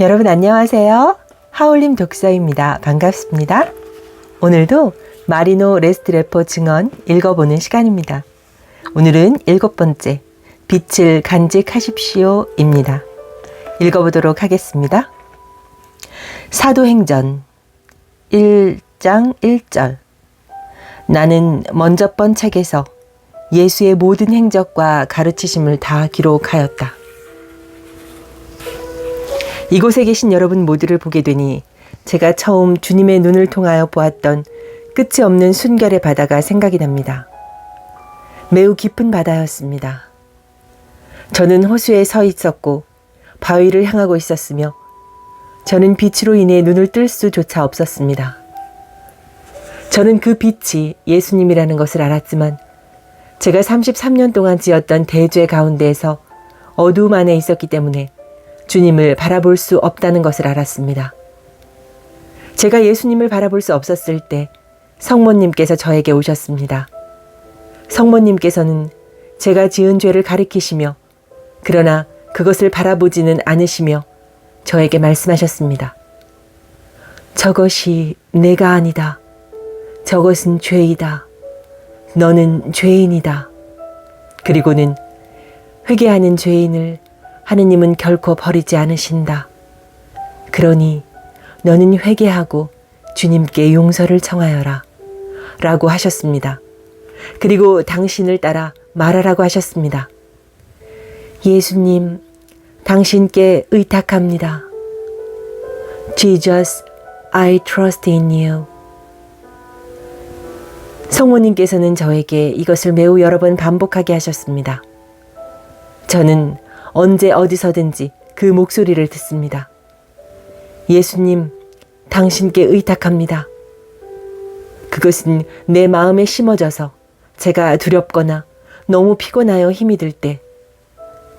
여러분 안녕하세요. 하울림 독서입니다. 반갑습니다. 오늘도 마리노 레스트레포 증언 읽어보는 시간입니다. 오늘은 일곱 번째, 빛을 간직하십시오 입니다. 읽어보도록 하겠습니다. 사도행전 1장 1절 나는 먼저 번 책에서 예수의 모든 행적과 가르치심을 다 기록하였다. 이곳에 계신 여러분 모두를 보게 되니 제가 처음 주님의 눈을 통하여 보았던 끝이 없는 순결의 바다가 생각이 납니다. 매우 깊은 바다였습니다. 저는 호수에 서 있었고 바위를 향하고 있었으며 저는 빛으로 인해 눈을 뜰 수조차 없었습니다. 저는 그 빛이 예수님이라는 것을 알았지만 제가 33년 동안 지었던 대죄 가운데에서 어두움 안에 있었기 때문에 주님을 바라볼 수 없다는 것을 알았습니다. 제가 예수님을 바라볼 수 없었을 때 성모님께서 저에게 오셨습니다. 성모님께서는 제가 지은 죄를 가리키시며 그러나 그것을 바라보지는 않으시며 저에게 말씀하셨습니다. 저것이 내가 아니다. 저것은 죄이다. 너는 죄인이다. 그리고는 회개하는 죄인을 하느님은 결코 버리지 않으신다. 그러니 너는 회개하고 주님께 용서를 청하여라. 라고 하셨습니다. 그리고 당신을 따라 말하라고 하셨습니다. 예수님, 당신께 의탁합니다. Jesus, I trust in you. 성모님께서는 저에게 이것을 매우 여러 번 반복하게 하셨습니다. 저는 언제 어디서든지 그 목소리를 듣습니다. 예수님, 당신께 의탁합니다. 그것은 내 마음에 심어져서 제가 두렵거나 너무 피곤하여 힘이 들 때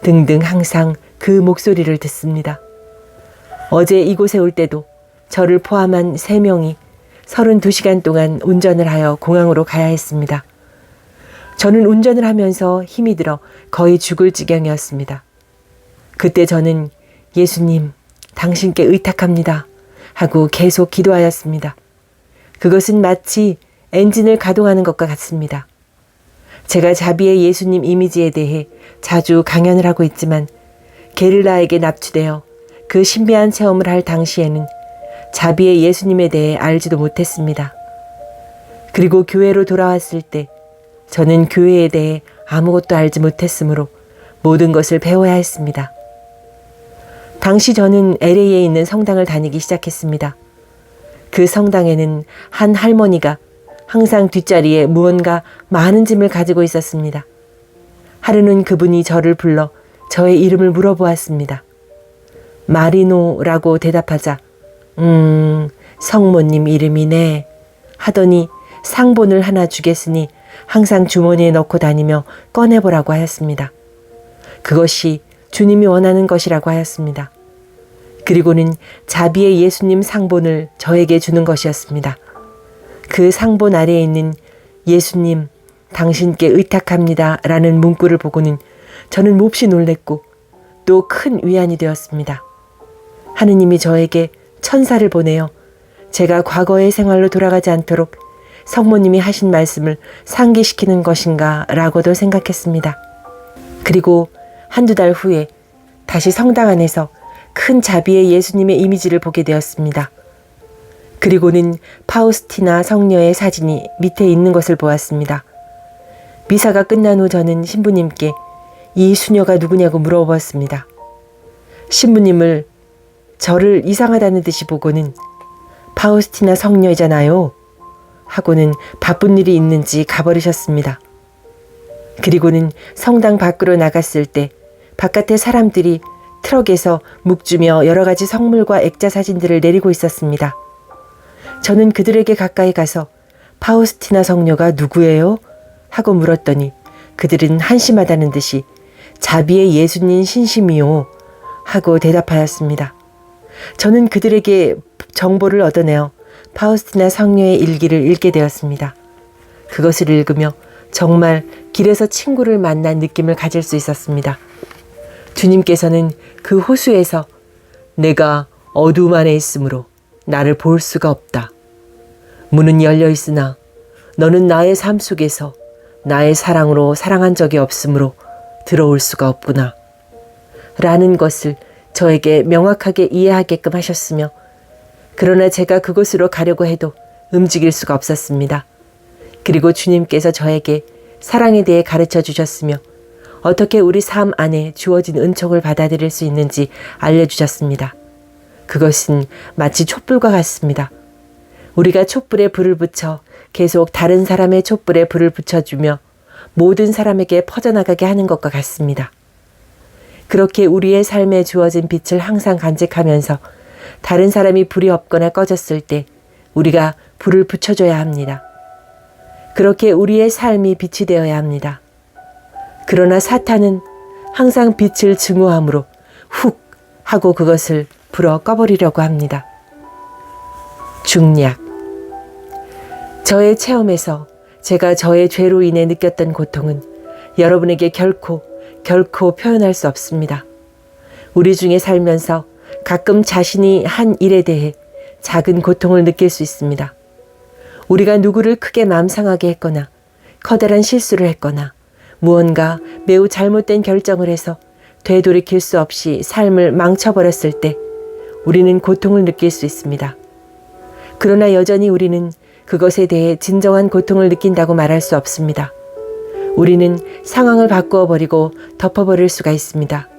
등등 항상 그 목소리를 듣습니다. 어제 이곳에 올 때도 저를 포함한 세 명이 32시간 동안 운전을 하여 공항으로 가야 했습니다. 저는 운전을 하면서 힘이 들어 거의 죽을 지경이었습니다. 그때 저는 예수님, 당신께 의탁합니다. 하고 계속 기도하였습니다. 그것은 마치 엔진을 가동하는 것과 같습니다. 제가 자비의 예수님 이미지에 대해 자주 강연을 하고 있지만 게릴라에게 납치되어 그 신비한 체험을 할 당시에는 자비의 예수님에 대해 알지도 못했습니다. 그리고 교회로 돌아왔을 때 저는 교회에 대해 아무것도 알지 못했으므로 모든 것을 배워야 했습니다. 당시 저는 LA에 있는 성당을 다니기 시작했습니다. 그 성당에는 한 할머니가 항상 뒷자리에 무언가 많은 짐을 가지고 있었습니다. 하루는 그분이 저를 불러 저의 이름을 물어보았습니다. 마리노라고 대답하자, 음, 성모님 이름이네. 하더니 상본을 하나 주겠으니 항상 주머니에 넣고 다니며 꺼내보라고 하였습니다. 그것이 주님이 원하는 것이라고 하였습니다. 그리고는 자비의 예수님 상본을 저에게 주는 것이었습니다. 그 상본 아래에 있는 예수님, 당신께 의탁합니다. 라는 문구를 보고는 저는 몹시 놀랬고 또 큰 위안이 되었습니다. 하느님이 저에게 천사를 보내어 제가 과거의 생활로 돌아가지 않도록 성모님이 하신 말씀을 상기시키는 것인가 라고도 생각했습니다. 그리고 한두 달 후에 다시 성당 안에서 큰 자비의 예수님의 이미지를 보게 되었습니다. 그리고는 파우스티나 성녀의 사진이 밑에 있는 것을 보았습니다. 미사가 끝난 후 저는 신부님께 이 수녀가 누구냐고 물어보았습니다. 신부님을 저를 이상하다는 듯이 보고는 파우스티나 성녀이잖아요. 하고는 바쁜 일이 있는지 가버리셨습니다. 그리고는 성당 밖으로 나갔을 때 바깥에 사람들이 트럭에서 묵주며 여러 가지 성물과 액자 사진들을 내리고 있었습니다. 저는 그들에게 가까이 가서 파우스티나 성녀가 누구예요? 하고 물었더니 그들은 한심하다는 듯이 자비의 예수님 신심이요. 하고 대답하였습니다. 저는 그들에게 정보를 얻어내어 파우스티나 성녀의 일기를 읽게 되었습니다. 그것을 읽으며 정말 길에서 친구를 만난 느낌을 가질 수 있었습니다. 주님께서는 그 호수에서 내가 어두움 안에 있으므로 나를 볼 수가 없다. 문은 열려 있으나 너는 나의 삶 속에서 나의 사랑으로 사랑한 적이 없으므로 들어올 수가 없구나. 라는 것을 저에게 명확하게 이해하게끔 하셨으며 그러나 제가 그곳으로 가려고 해도 움직일 수가 없었습니다. 그리고 주님께서 저에게 사랑에 대해 가르쳐 주셨으며 어떻게 우리 삶 안에 주어진 은총을 받아들일 수 있는지 알려주셨습니다. 그것은 마치 촛불과 같습니다. 우리가 촛불에 불을 붙여 계속 다른 사람의 촛불에 불을 붙여주며 모든 사람에게 퍼져나가게 하는 것과 같습니다. 그렇게 우리의 삶에 주어진 빛을 항상 간직하면서 다른 사람이 불이 없거나 꺼졌을 때 우리가 불을 붙여줘야 합니다. 그렇게 우리의 삶이 빛이 되어야 합니다. 그러나 사탄은 항상 빛을 증오함으로 훅 하고 그것을 불어 꺼버리려고 합니다. 중략. 저의 체험에서 제가 저의 죄로 인해 느꼈던 고통은 여러분에게 결코, 결코 표현할 수 없습니다. 우리 중에 살면서 가끔 자신이 한 일에 대해 작은 고통을 느낄 수 있습니다. 우리가 누구를 크게 마음 상하게 했거나 커다란 실수를 했거나 무언가 매우 잘못된 결정을 해서 되돌이킬 수 없이 삶을 망쳐버렸을 때 우리는 고통을 느낄 수 있습니다. 그러나 여전히 우리는 그것에 대해 진정한 고통을 느낀다고 말할 수 없습니다. 우리는 상황을 바꾸어 버리고 덮어버릴 수가 있습니다.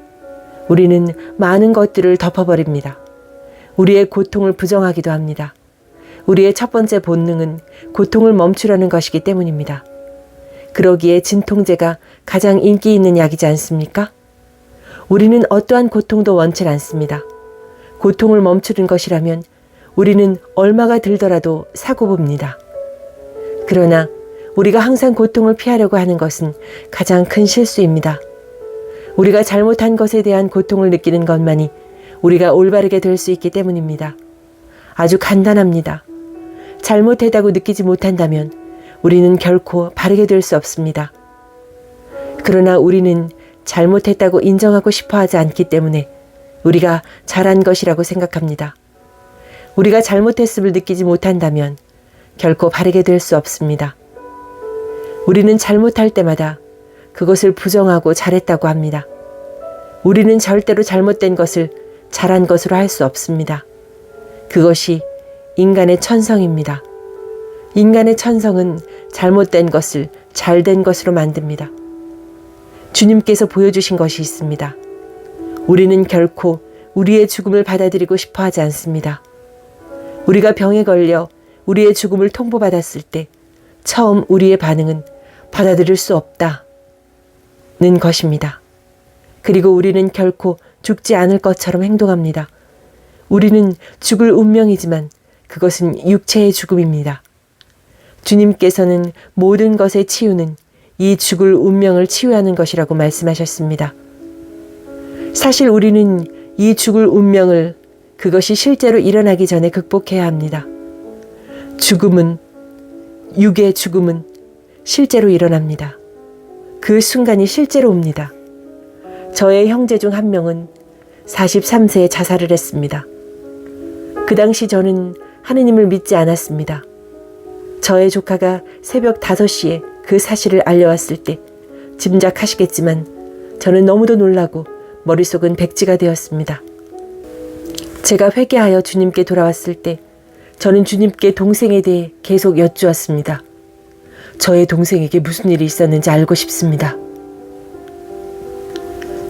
우리는 많은 것들을 덮어버립니다. 우리의 고통을 부정하기도 합니다. 우리의 첫 번째 본능은 고통을 멈추려는 것이기 때문입니다. 그러기에 진통제가 가장 인기 있는 약이지 않습니까? 우리는 어떠한 고통도 원치 않습니다. 고통을 멈추는 것이라면 우리는 얼마가 들더라도 사고 봅니다. 그러나 우리가 항상 고통을 피하려고 하는 것은 가장 큰 실수입니다. 우리가 잘못한 것에 대한 고통을 느끼는 것만이 우리가 올바르게 될 수 있기 때문입니다. 아주 간단합니다. 잘못했다고 느끼지 못한다면 우리는 결코 바르게 될 수 없습니다. 그러나 우리는 잘못했다고 인정하고 싶어 하지 않기 때문에 우리가 잘한 것이라고 생각합니다. 우리가 잘못했음을 느끼지 못한다면 결코 바르게 될 수 없습니다. 우리는 잘못할 때마다 그것을 부정하고 잘했다고 합니다. 우리는 절대로 잘못된 것을 잘한 것으로 할 수 없습니다. 그것이 인간의 천성입니다. 인간의 천성은 잘못된 것을 잘된 것으로 만듭니다. 주님께서 보여주신 것이 있습니다. 우리는 결코 우리의 죽음을 받아들이고 싶어 하지 않습니다. 우리가 병에 걸려 우리의 죽음을 통보받았을 때 처음 우리의 반응은 받아들일 수 없다 는 것입니다. 그리고 우리는 결코 죽지 않을 것처럼 행동합니다. 우리는 죽을 운명이지만 그것은 육체의 죽음입니다. 주님께서는 모든 것의 치유는 이 죽을 운명을 치유하는 것이라고 말씀하셨습니다. 사실 우리는 이 죽을 운명을 그것이 실제로 일어나기 전에 극복해야 합니다. 죽음은, 육의 죽음은 실제로 일어납니다. 그 순간이 실제로 옵니다. 저의 형제 중 한 명은 43세에 자살을 했습니다. 그 당시 저는 하느님을 믿지 않았습니다. 저의 조카가 새벽 5시에 그 사실을 알려왔을 때 짐작하시겠지만 저는 너무도 놀라고 머릿속은 백지가 되었습니다. 제가 회개하여 주님께 돌아왔을 때 저는 주님께 동생에 대해 계속 여쭈었습니다. 저의 동생에게 무슨 일이 있었는지 알고 싶습니다.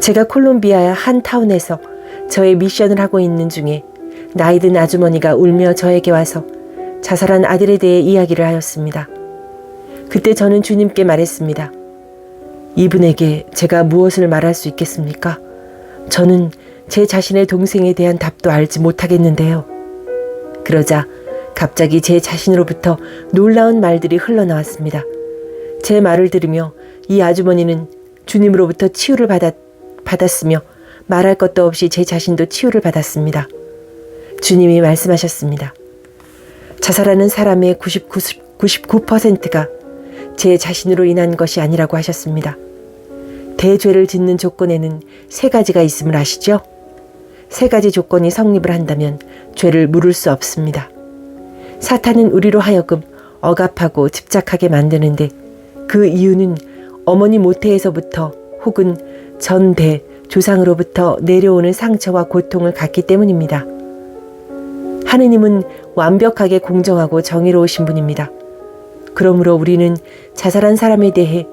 제가 콜롬비아의 한 타운에서 저의 미션을 하고 있는 중에 나이든 아주머니가 울며 저에게 와서 자살한 아들에 대해 이야기를 하였습니다. 그때 저는 주님께 말했습니다. 이분에게 제가 무엇을 말할 수 있겠습니까? 저는 제 자신의 동생에 대한 답도 알지 못하겠는데요. 그러자 갑자기 제 자신으로부터 놀라운 말들이 흘러나왔습니다. 제 말을 들으며 이 아주머니는 주님으로부터 치유를 받았, 받았으며 말할 것도 없이 제 자신도 치유를 받았습니다. 주님이 말씀하셨습니다. 자살하는 사람의 99, 99%가 제 자신으로 인한 것이 아니라고 하셨습니다. 대죄를 짓는 조건에는 세 가지가 있음을 아시죠? 세 가지 조건이 성립을 한다면 죄를 물을 수 없습니다. 사탄은 우리로 하여금 억압하고 집착하게 만드는데 그 이유는 어머니 모태에서부터 혹은 전대 조상으로부터 내려오는 상처와 고통을 갖기 때문입니다. 하느님은 완벽하게 공정하고 정의로우신 분입니다. 그러므로 우리는 자살한 사람에 대해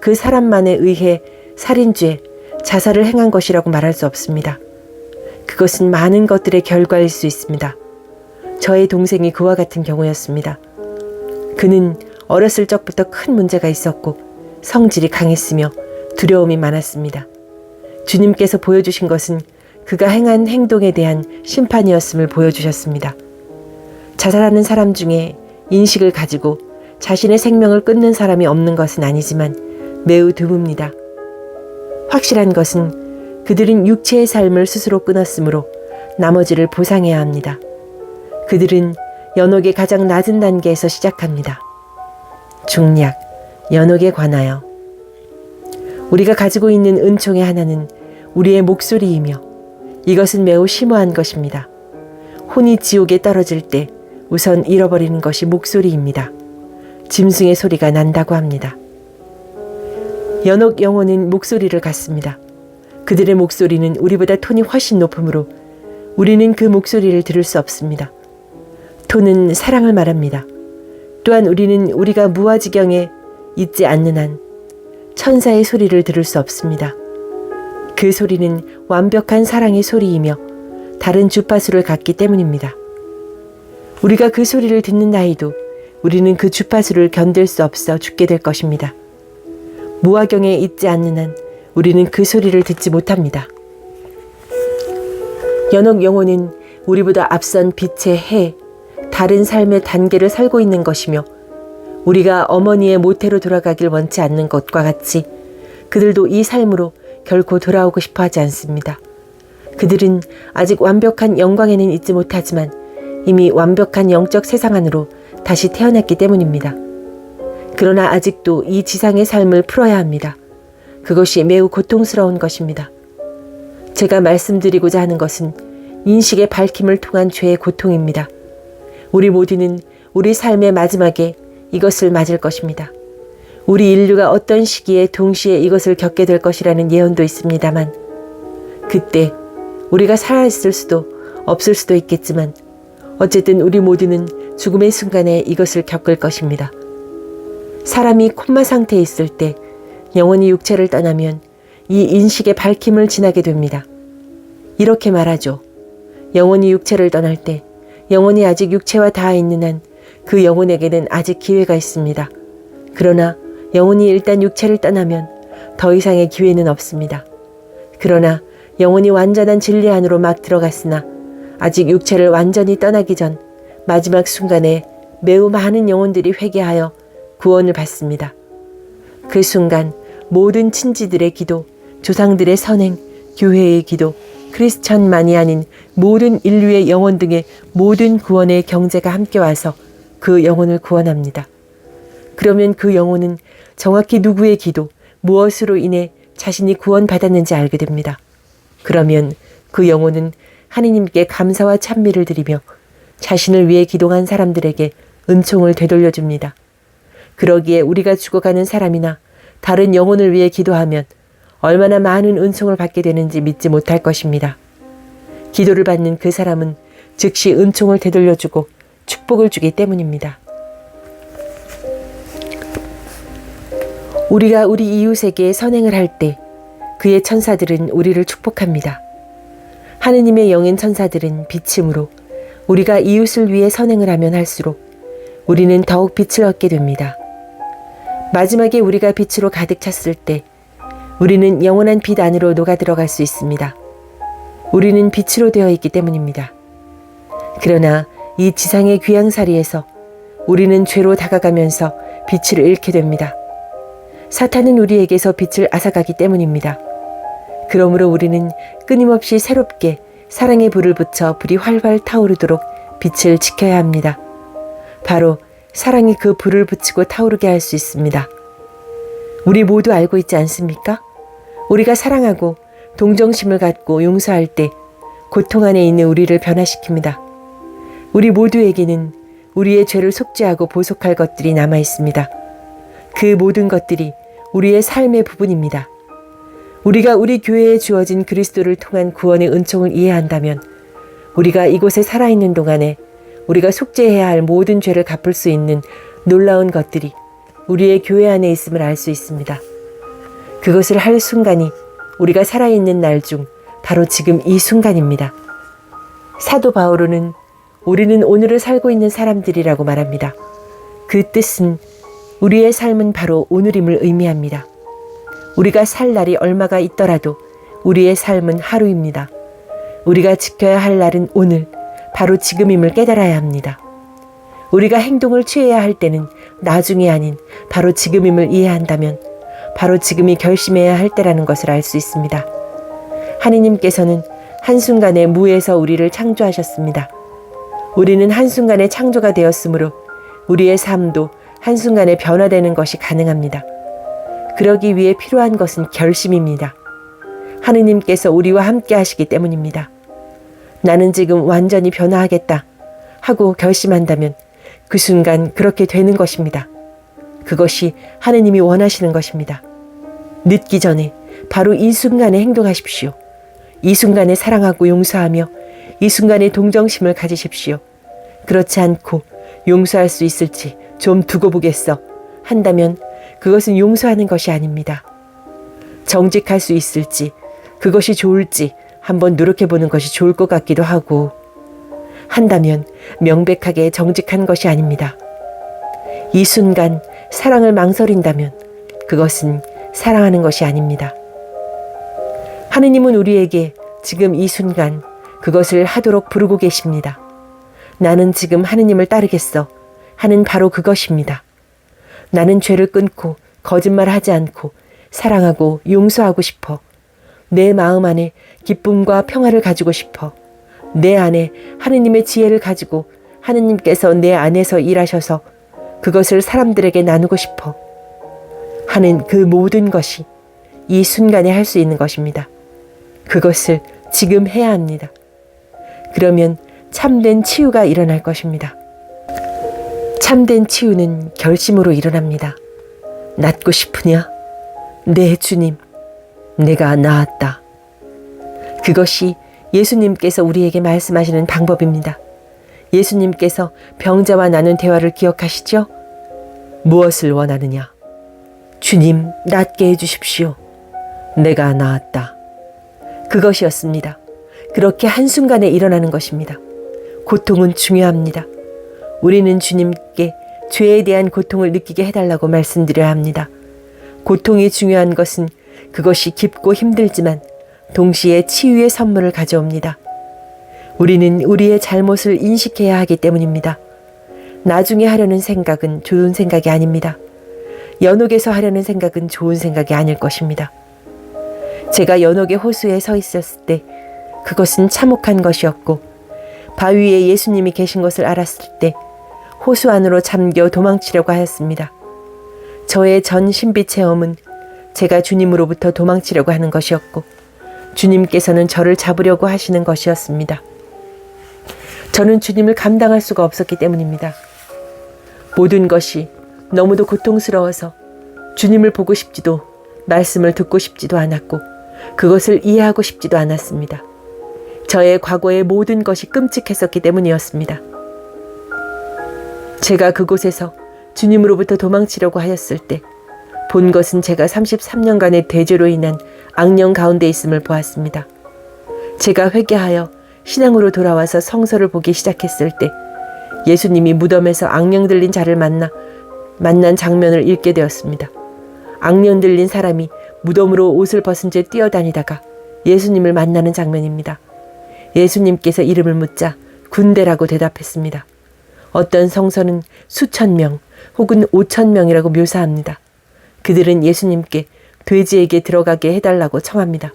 그 사람만에 의해 살인죄, 자살을 행한 것이라고 말할 수 없습니다. 그것은 많은 것들의 결과일 수 있습니다. 저의 동생이 그와 같은 경우였습니다. 그는 어렸을 적부터 큰 문제가 있었고 성질이 강했으며 두려움이 많았습니다. 주님께서 보여주신 것은 그가 행한 행동에 대한 심판이었음을 보여주셨습니다. 자살하는 사람 중에 인식을 가지고 자신의 생명을 끊는 사람이 없는 것은 아니지만 매우 드뭅니다. 확실한 것은 그들은 육체의 삶을 스스로 끊었으므로 나머지를 보상해야 합니다. 그들은 연옥의 가장 낮은 단계에서 시작합니다. 중략, 연옥에 관하여 우리가 가지고 있는 은총의 하나는 우리의 목소리이며 이것은 매우 심오한 것입니다. 혼이 지옥에 떨어질 때 우선 잃어버리는 것이 목소리입니다. 짐승의 소리가 난다고 합니다. 연옥 영혼은 목소리를 갖습니다. 그들의 목소리는 우리보다 톤이 훨씬 높으므로 우리는 그 목소리를 들을 수 없습니다. 톤은 사랑을 말합니다. 또한 우리는 우리가 무아지경에 있지 않는 한 천사의 소리를 들을 수 없습니다. 그 소리는 완벽한 사랑의 소리이며 다른 주파수를 갖기 때문입니다. 우리가 그 소리를 듣는 나이도 우리는 그 주파수를 견딜 수 없어 죽게 될 것입니다. 무화경에 있지 않는 한 우리는 그 소리를 듣지 못합니다. 연옥 영혼은 우리보다 앞선 빛의 해, 다른 삶의 단계를 살고 있는 것이며 우리가 어머니의 모태로 돌아가길 원치 않는 것과 같이 그들도 이 삶으로 결코 돌아오고 싶어 하지 않습니다. 그들은 아직 완벽한 영광에는 있지 못하지만 이미 완벽한 영적 세상 안으로 다시 태어났기 때문입니다. 그러나 아직도 이 지상의 삶을 풀어야 합니다. 그것이 매우 고통스러운 것입니다. 제가 말씀드리고자 하는 것은 인식의 밝힘을 통한 죄의 고통입니다. 우리 모두는 우리 삶의 마지막에 이것을 맞을 것입니다. 우리 인류가 어떤 시기에 동시에 이것을 겪게 될 것이라는 예언도 있습니다만, 그때 우리가 살아있을 수도 없을 수도 있겠지만, 어쨌든 우리 모두는 죽음의 순간에 이것을 겪을 것입니다. 사람이 콤마 상태에 있을 때 영원히 육체를 떠나면 이 인식의 밝힘을 지나게 됩니다. 이렇게 말하죠. 영원히 육체를 떠날 때 영혼이 아직 육체와 닿아 있는 한 그 영혼에게는 아직 기회가 있습니다. 그러나 영혼이 일단 육체를 떠나면 더 이상의 기회는 없습니다. 그러나 영혼이 완전한 진리 안으로 막 들어갔으나 아직 육체를 완전히 떠나기 전 마지막 순간에 매우 많은 영혼들이 회개하여 구원을 받습니다. 그 순간 모든 친지들의 기도, 조상들의 선행, 교회의 기도, 크리스천만이 아닌 모든 인류의 영혼 등의 모든 구원의 경제가 함께 와서 그 영혼을 구원합니다. 그러면 그 영혼은 정확히 누구의 기도, 무엇으로 인해 자신이 구원받았는지 알게 됩니다. 그러면 그 영혼은 하느님께 감사와 찬미를 드리며 자신을 위해 기도한 사람들에게 은총을 되돌려 줍니다. 그러기에 우리가 죽어가는 사람이나 다른 영혼을 위해 기도하면 얼마나 많은 은총을 받게 되는지 믿지 못할 것입니다. 기도를 받는 그 사람은 즉시 은총을 되돌려주고 축복을 주기 때문입니다. 우리가 우리 이웃에게 선행을 할 때 그의 천사들은 우리를 축복합니다. 하느님의 영인 천사들은 빛임으로 우리가 이웃을 위해 선행을 하면 할수록 우리는 더욱 빛을 얻게 됩니다. 마지막에 우리가 빛으로 가득 찼을 때 우리는 영원한 빛 안으로 녹아 들어갈 수 있습니다. 우리는 빛으로 되어 있기 때문입니다. 그러나 이 지상의 귀양살이에서 우리는 죄로 다가가면서 빛을 잃게 됩니다. 사탄은 우리에게서 빛을 앗아가기 때문입니다. 그러므로 우리는 끊임없이 새롭게 사랑의 불을 붙여 불이 활활 타오르도록 빛을 지켜야 합니다. 바로 사랑이 그 불을 붙이고 타오르게 할 수 있습니다. 우리 모두 알고 있지 않습니까? 우리가 사랑하고 동정심을 갖고 용서할 때 고통 안에 있는 우리를 변화시킵니다. 우리 모두에게는 우리의 죄를 속죄하고 보속할 것들이 남아 있습니다. 그 모든 것들이 우리의 삶의 부분입니다. 우리가 우리 교회에 주어진 그리스도를 통한 구원의 은총을 이해한다면 우리가 이곳에 살아있는 동안에 우리가 속죄해야 할 모든 죄를 갚을 수 있는 놀라운 것들이 우리의 교회 안에 있음을 알 수 있습니다. 그것을 할 순간이 우리가 살아있는 날 중 바로 지금 이 순간입니다. 사도 바오로는 우리는 오늘을 살고 있는 사람들이라고 말합니다. 그 뜻은 우리의 삶은 바로 오늘임을 의미합니다. 우리가 살 날이 얼마가 있더라도 우리의 삶은 하루입니다. 우리가 지켜야 할 날은 오늘, 바로 지금임을 깨달아야 합니다. 우리가 행동을 취해야 할 때는 나중이 아닌 바로 지금임을 이해한다면 바로 지금이 결심해야 할 때라는 것을 알 수 있습니다. 하느님께서는 한순간에 무에서 우리를 창조하셨습니다. 우리는 한순간에 창조가 되었으므로 우리의 삶도 한순간에 변화되는 것이 가능합니다. 그러기 위해 필요한 것은 결심입니다. 하느님께서 우리와 함께 하시기 때문입니다. 나는 지금 완전히 변화하겠다 하고 결심한다면 그 순간 그렇게 되는 것입니다. 그것이 하느님이 원하시는 것입니다. 늦기 전에 바로 이 순간에 행동하십시오. 이 순간에 사랑하고 용서하며 이 순간에 동정심을 가지십시오. 그렇지 않고 용서할 수 있을지 좀 두고 보겠어 한다면 그것은 용서하는 것이 아닙니다. 정직할 수 있을지 그것이 좋을지 한번 노력해 보는 것이 좋을 것 같기도 하고 한다면 명백하게 정직한 것이 아닙니다. 이 순간 사랑을 망설인다면 그것은 사랑하는 것이 아닙니다. 하느님은 우리에게 지금 이 순간 그것을 하도록 부르고 계십니다. 나는 지금 하느님을 따르겠어 하는 바로 그것입니다. 나는 죄를 끊고 거짓말하지 않고 사랑하고 용서하고 싶어. 내 마음 안에 기쁨과 평화를 가지고 싶어. 내 안에 하느님의 지혜를 가지고 하느님께서 내 안에서 일하셔서 그것을 사람들에게 나누고 싶어. 하는 그 모든 것이 이 순간에 할 수 있는 것입니다. 그것을 지금 해야 합니다. 그러면 참된 치유가 일어날 것입니다. 참된 치유는 결심으로 일어납니다. 낫고 싶으냐? 네, 주님. 내가 나았다. 그것이 예수님께서 우리에게 말씀하시는 방법입니다. 예수님께서 병자와 나눈 대화를 기억하시죠? 무엇을 원하느냐? 주님, 낫게 해주십시오. 내가 나았다. 그것이었습니다. 그렇게 한순간에 일어나는 것입니다. 고통은 중요합니다. 우리는 주님께 죄에 대한 고통을 느끼게 해달라고 말씀드려야 합니다. 고통이 중요한 것은 그것이 깊고 힘들지만 동시에 치유의 선물을 가져옵니다. 우리는 우리의 잘못을 인식해야 하기 때문입니다. 나중에 하려는 생각은 좋은 생각이 아닙니다. 연옥에서 하려는 생각은 좋은 생각이 아닐 것입니다. 제가 연옥의 호수에 서 있었을 때 그것은 참혹한 것이었고 바위에 예수님이 계신 것을 알았을 때 호수 안으로 잠겨 도망치려고 하였습니다. 저의 전 신비 체험은 제가 주님으로부터 도망치려고 하는 것이었고 주님께서는 저를 잡으려고 하시는 것이었습니다. 저는 주님을 감당할 수가 없었기 때문입니다. 모든 것이 너무도 고통스러워서 주님을 보고 싶지도 말씀을 듣고 싶지도 않았고 그것을 이해하고 싶지도 않았습니다. 저의 과거의 모든 것이 끔찍했었기 때문이었습니다. 제가 그곳에서 주님으로부터 도망치려고 하였을 때 본 것은 제가 33년간의 대죄로 인한 악령 가운데 있음을 보았습니다. 제가 회개하여 신앙으로 돌아와서 성서를 보기 시작했을 때 예수님이 무덤에서 악령 들린 자를 만나 만난 장면을 읽게 되었습니다. 악령 들린 사람이 무덤으로 옷을 벗은 채 뛰어다니다가 예수님을 만나는 장면입니다. 예수님께서 이름을 묻자 군대라고 대답했습니다. 어떤 성서는 수천 명 혹은 오천 명이라고 묘사합니다. 그들은 예수님께 돼지에게 들어가게 해달라고 청합니다.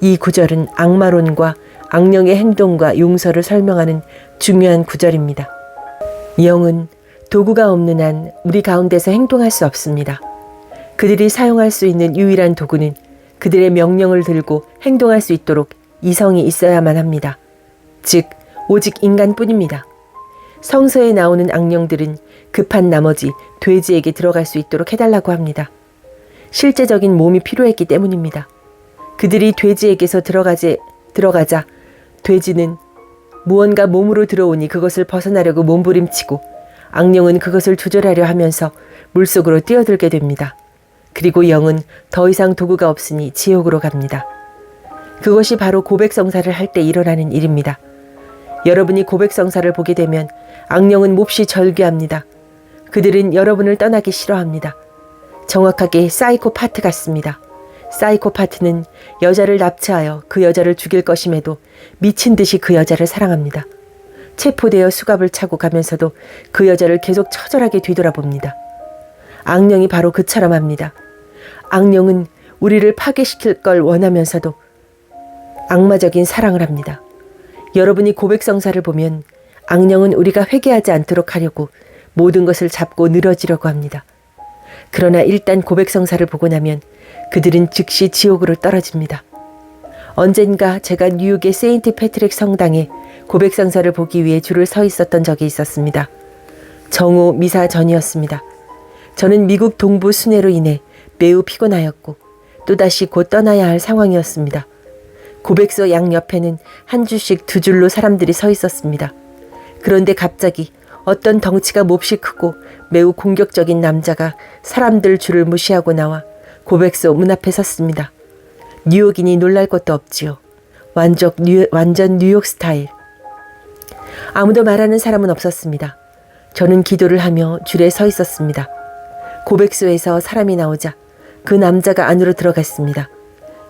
이 구절은 악마론과 악령의 행동과 용서를 설명하는 중요한 구절입니다. 영은 도구가 없는 한 우리 가운데서 행동할 수 없습니다. 그들이 사용할 수 있는 유일한 도구는 그들의 명령을 들고 행동할 수 있도록 이성이 있어야만 합니다. 즉, 오직 인간뿐입니다. 성서에 나오는 악령들은 급한 나머지 돼지에게 들어갈 수 있도록 해달라고 합니다. 실제적인 몸이 필요했기 때문입니다. 그들이 돼지에게서 들어가지, 들어가자 돼지는 무언가 몸으로 들어오니 그것을 벗어나려고 몸부림치고 악령은 그것을 조절하려 하면서 물속으로 뛰어들게 됩니다. 그리고 영은 더 이상 도구가 없으니 지옥으로 갑니다. 그것이 바로 고백성사를 할 때 일어나는 일입니다. 여러분이 고백성사를 보게 되면 악령은 몹시 절규합니다. 그들은 여러분을 떠나기 싫어합니다. 정확하게 사이코파트 같습니다. 사이코파트는 여자를 납치하여 그 여자를 죽일 것임에도 미친 듯이 그 여자를 사랑합니다. 체포되어 수갑을 차고 가면서도 그 여자를 계속 처절하게 뒤돌아봅니다. 악령이 바로 그처럼 합니다. 악령은 우리를 파괴시킬 걸 원하면서도 악마적인 사랑을 합니다. 여러분이 고백성사를 보면 악령은 우리가 회개하지 않도록 하려고 모든 것을 잡고 늘어지려고 합니다. 그러나 일단 고백성사를 보고 나면 그들은 즉시 지옥으로 떨어집니다. 언젠가 제가 뉴욕의 세인트 패트릭 성당에 고백성사를 보기 위해 줄을 서 있었던 적이 있었습니다. 정오 미사 전이었습니다. 저는 미국 동부 순회로 인해 매우 피곤하였고 또다시 곧 떠나야 할 상황이었습니다. 고백소 양 옆에는 한 줄씩 두 줄로 사람들이 서 있었습니다. 그런데 갑자기 어떤 덩치가 몹시 크고 매우 공격적인 남자가 사람들 줄을 무시하고 나와 고백소 문 앞에 섰습니다. 뉴욕인이 놀랄 것도 없지요. 완전, 뉴, 완전 뉴욕 스타일. 아무도 말하는 사람은 없었습니다. 저는 기도를 하며 줄에 서 있었습니다. 고백소에서 사람이 나오자 그 남자가 안으로 들어갔습니다.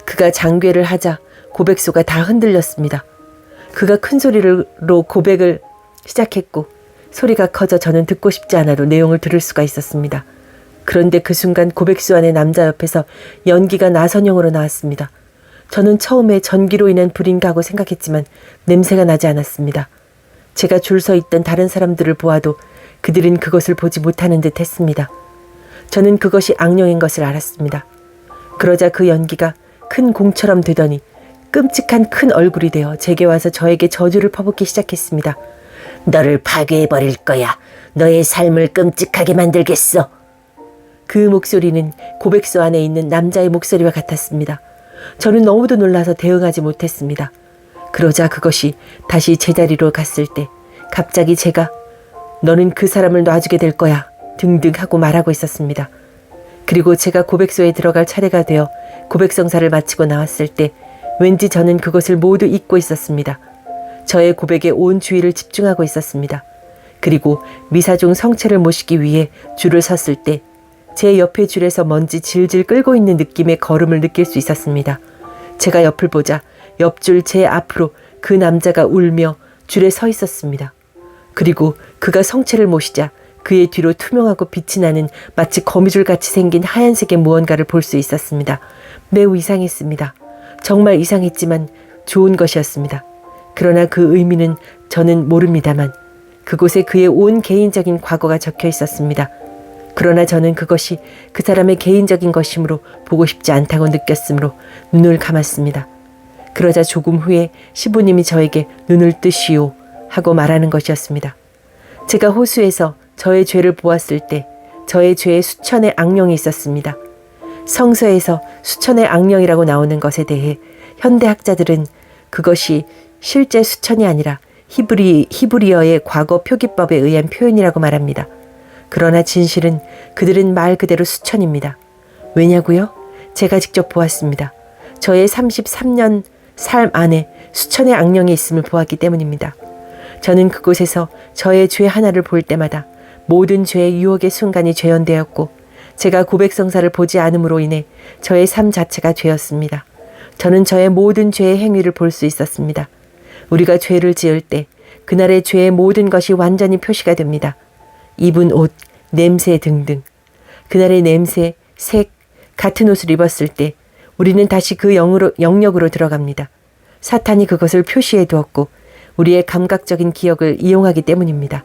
그가 장괴를 하자 고백소가 다 흔들렸습니다. 그가 큰 소리로 고백을 시작했고 소리가 커져 저는 듣고 싶지 않아도 내용을 들을 수가 있었습니다. 그런데 그 순간 고백수 안의 남자 옆에서 연기가 나선형으로 나왔습니다. 저는 처음에 전기로 인한 불인가 하고 생각했지만 냄새가 나지 않았습니다. 제가 줄 서 있던 다른 사람들을 보아도 그들은 그것을 보지 못하는 듯 했습니다. 저는 그것이 악령인 것을 알았습니다. 그러자 그 연기가 큰 공처럼 되더니 끔찍한 큰 얼굴이 되어 제게 와서 저에게 저주를 퍼붓기 시작했습니다. 너를 파괴해버릴 거야. 너의 삶을 끔찍하게 만들겠어. 그 목소리는 고백소 안에 있는 남자의 목소리와 같았습니다. 저는 너무도 놀라서 대응하지 못했습니다. 그러자 그것이 다시 제자리로 갔을 때 갑자기 제가 너는 그 사람을 놔주게 될 거야 등등 하고 말하고 있었습니다. 그리고 제가 고백소에 들어갈 차례가 되어 고백성사를 마치고 나왔을 때 왠지 저는 그것을 모두 잊고 있었습니다. 저의 고백에 온 주의를 집중하고 있었습니다. 그리고 미사 중 성체를 모시기 위해 줄을 섰을 때 제 옆에 줄에서 먼지 질질 끌고 있는 느낌의 걸음을 느낄 수 있었습니다. 제가 옆을 보자 옆줄 제 앞으로 그 남자가 울며 줄에 서 있었습니다. 그리고 그가 성체를 모시자 그의 뒤로 투명하고 빛이 나는 마치 거미줄 같이 생긴 하얀색의 무언가를 볼 수 있었습니다. 매우 이상했습니다. 정말 이상했지만 좋은 것이었습니다. 그러나 그 의미는 저는 모릅니다만 그곳에 그의 온 개인적인 과거가 적혀 있었습니다. 그러나 저는 그것이 그 사람의 개인적인 것이므로 보고 싶지 않다고 느꼈으므로 눈을 감았습니다. 그러자 조금 후에 시부님이 저에게 눈을 뜨시오 하고 말하는 것이었습니다. 제가 호수에서 저의 죄를 보았을 때 저의 죄에 수천의 악령이 있었습니다. 성서에서 수천의 악령이라고 나오는 것에 대해 현대학자들은 그것이 실제 수천이 아니라 히브리, 히브리어의 과거 표기법에 의한 표현이라고 말합니다. 그러나 진실은 그들은 말 그대로 수천입니다. 왜냐고요? 제가 직접 보았습니다. 저의 33년 삶 안에 수천의 악령이 있음을 보았기 때문입니다. 저는 그곳에서 저의 죄 하나를 볼 때마다 모든 죄의 유혹의 순간이 재현되었고 제가 고백성사를 보지 않음으로 인해 저의 삶 자체가 죄였습니다. 저는 저의 모든 죄의 행위를 볼 수 있었습니다. 우리가 죄를 지을 때 그날의 죄의 모든 것이 완전히 표시가 됩니다. 입은 옷, 냄새 등등. 그날의 냄새, 색, 같은 옷을 입었을 때 우리는 다시 그 영으로, 영역으로 들어갑니다. 사탄이 그것을 표시해 두었고 우리의 감각적인 기억을 이용하기 때문입니다.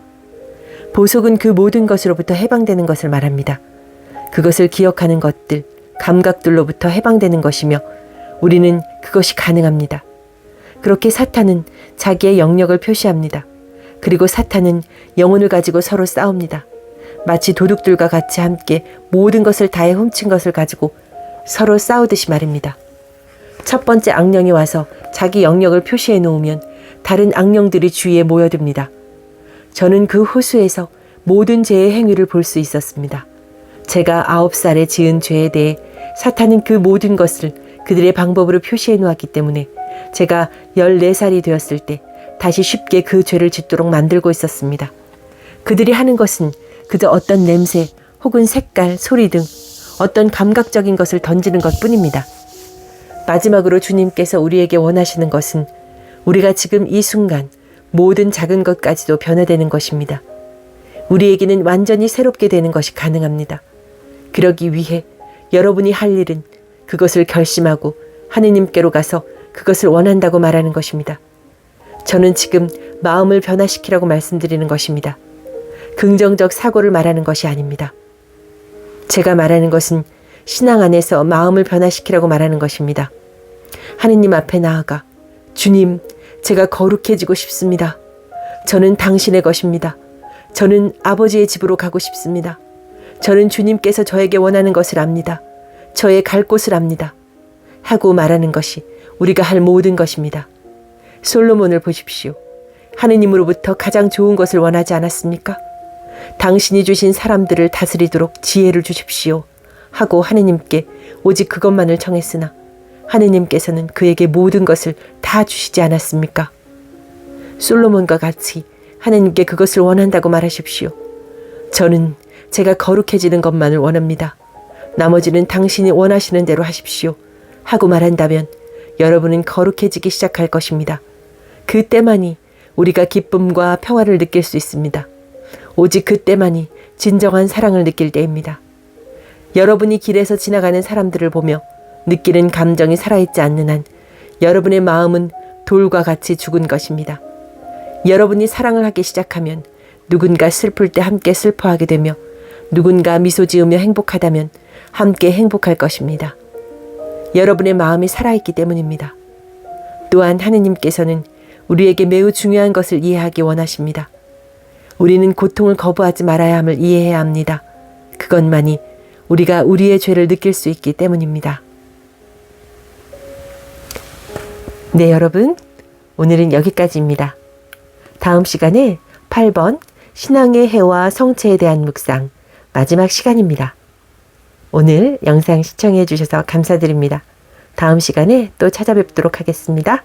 보석은 그 모든 것으로부터 해방되는 것을 말합니다. 그것을 기억하는 것들, 감각들로부터 해방되는 것이며 우리는 그것이 가능합니다. 그렇게 사탄은 자기의 영역을 표시합니다. 그리고 사탄은 영혼을 가지고 서로 싸웁니다. 마치 도둑들과 같이 함께 모든 것을 다해 훔친 것을 가지고 서로 싸우듯이 말입니다. 첫 번째 악령이 와서 자기 영역을 표시해 놓으면 다른 악령들이 주위에 모여듭니다. 저는 그 호수에서 모든 죄의 행위를 볼 수 있었습니다. 제가 아홉 살에 지은 죄에 대해 사탄은 그 모든 것을 그들의 방법으로 표시해 놓았기 때문에 제가 14살이 되었을 때 다시 쉽게 그 죄를 짓도록 만들고 있었습니다. 그들이 하는 것은 그저 어떤 냄새 혹은 색깔, 소리 등 어떤 감각적인 것을 던지는 것 뿐입니다. 마지막으로 주님께서 우리에게 원하시는 것은 우리가 지금 이 순간 모든 작은 것까지도 변화되는 것입니다. 우리에게는 완전히 새롭게 되는 것이 가능합니다. 그러기 위해 여러분이 할 일은 그것을 결심하고 하느님께로 가서 그것을 원한다고 말하는 것입니다. 저는 지금 마음을 변화시키라고 말씀드리는 것입니다. 긍정적 사고를 말하는 것이 아닙니다. 제가 말하는 것은 신앙 안에서 마음을 변화시키라고 말하는 것입니다. 하느님 앞에 나아가 주님, 제가 거룩해지고 싶습니다. 저는 당신의 것입니다. 저는 아버지의 집으로 가고 싶습니다. 저는 주님께서 저에게 원하는 것을 압니다. 저의 갈 곳을 압니다. 하고 말하는 것이 우리가 할 모든 것입니다. 솔로몬을 보십시오. 하느님으로부터 가장 좋은 것을 원하지 않았습니까? 당신이 주신 사람들을 다스리도록 지혜를 주십시오. 하고 하느님께 오직 그것만을 청했으나 하느님께서는 그에게 모든 것을 다 주시지 않았습니까? 솔로몬과 같이 하느님께 그것을 원한다고 말하십시오. 저는 제가 거룩해지는 것만을 원합니다. 나머지는 당신이 원하시는 대로 하십시오. 하고 말한다면 여러분은 거룩해지기 시작할 것입니다. 그때만이 우리가 기쁨과 평화를 느낄 수 있습니다. 오직 그때만이 진정한 사랑을 느낄 때입니다. 여러분이 길에서 지나가는 사람들을 보며 느끼는 감정이 살아있지 않는 한 여러분의 마음은 돌과 같이 죽은 것입니다. 여러분이 사랑을 하기 시작하면 누군가 슬플 때 함께 슬퍼하게 되며 누군가 미소 지으며 행복하다면 함께 행복할 것입니다. 여러분의 마음이 살아있기 때문입니다. 또한 하느님께서는 우리에게 매우 중요한 것을 이해하기 원하십니다. 우리는 고통을 거부하지 말아야 함을 이해해야 합니다. 그것만이 우리가 우리의 죄를 느낄 수 있기 때문입니다. 네, 여러분. 오늘은 여기까지입니다. 다음 시간에 8번 신앙의 해와 성체에 대한 묵상 마지막 시간입니다. 오늘 영상 시청해 주셔서 감사드립니다. 다음 시간에 또 찾아뵙도록 하겠습니다.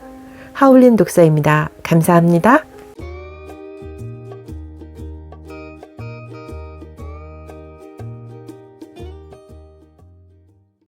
하울린 독서입니다. 감사합니다.